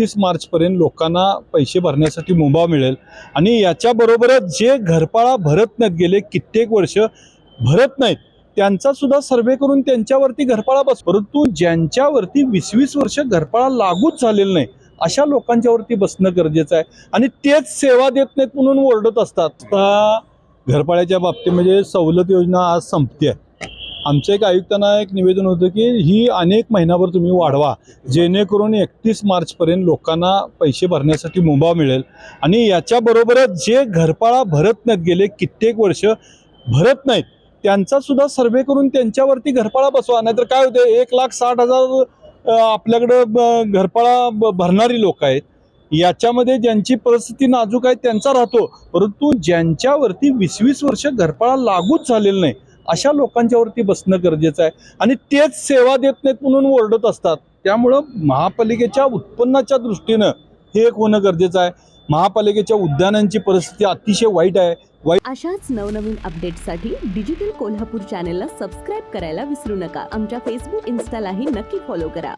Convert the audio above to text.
एकतीस मार्चपर्यंत लोकांना पैसे भरण्यासाठी मुभा मिळेल. आणि याच्याबरोबरच जे घरपाळा भरत नाहीत गेले कित्येक वर्ष भरत नाहीत त्यांचा सुद्धा सर्वे करून त्यांच्यावरती घरपाळा बस. परंतु ज्यांच्यावरती वीस वीस वर्ष घरपाळा लागूच झालेलं नाही अशा लोकांच्यावरती बसणं गरजेचं आहे. आणि तेच सेवा देत नाहीत म्हणून ओरडत असतात. आता घरपाळ्याच्या म्हणजे सवलत योजना आज संपते आहे आमच्या एक आयुक्तांना एक निवेदन होतं की ही अनेक महिनाभर तुम्ही वाढवा जेणेकरून एकतीस मार्चपर्यंत लोकांना पैसे भरण्यासाठी मुभा मिळेल. आणि याच्याबरोबरच जे घरपाळा भरत नाहीत गेले कित्येक वर्ष भरत नाहीत त्यांचा सुद्धा सर्वे करून त्यांच्यावरती घरपाळा बसवा नाहीतर काय होते एक लाख साठ हजार आपल्याकडं ब- घरपाळा ब- भरणारी लोक आहेत. याच्यामध्ये ज्यांची परिस्थिती नाजूक आहे त्यांचा राहतो परंतु ज्यांच्यावरती वीस वीस वर्ष घरपाळा लागूच झालेला नाही अशा लोकांच्यावरती बसणं गरजेचं आहे. आणि तेच सेवा देत नाहीत म्हणून ओरडत असतात. त्यामुळं महापालिकेच्या उत्पन्नाच्या दृष्टीनं हे एक होणं गरजेचं आहे. महापालिकेच्या उद्यानांची परिस्थिती अतिशय वाईट आहे. वाईट अशाच नवनवीन अपडेटसाठी डिजिटल कोल्हापूर चॅनेलला सबस्क्राईब करायला विसरू नका. आमच्या फेसबुक इन्स्टालाही नक्की फॉलो करा.